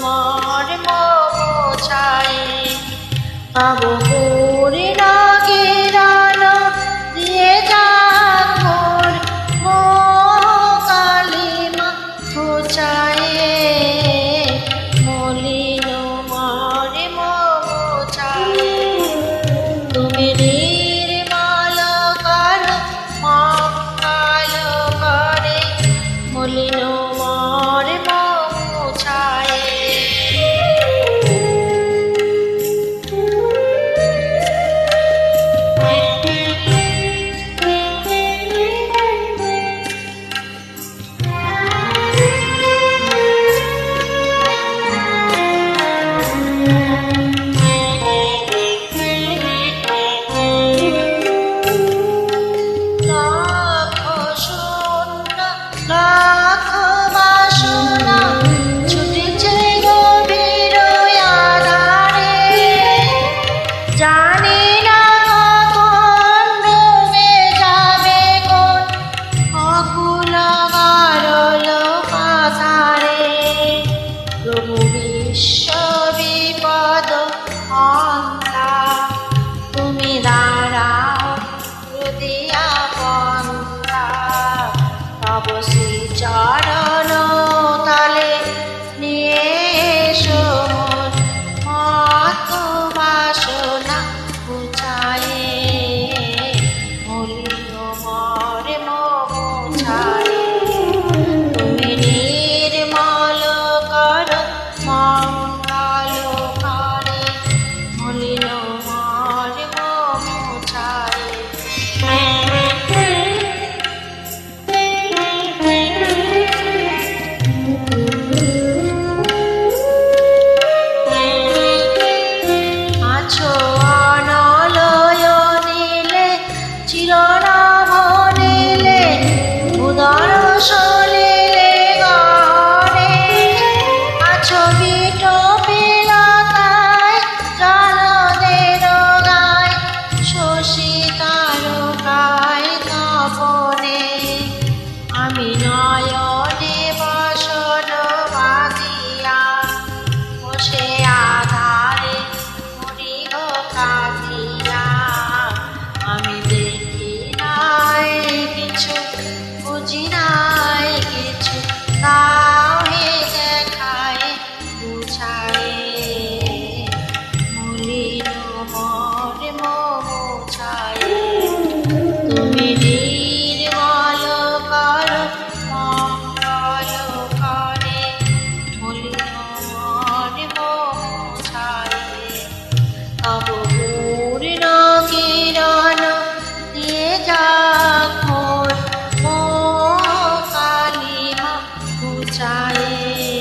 মলিন মর্ম মোছায় পাব পুরি না শ্রী চরণ তালে নিয়ে এসো মত বাসনা বুঝায়ে মলিন মর্ম বুঝায় Narayan. 在意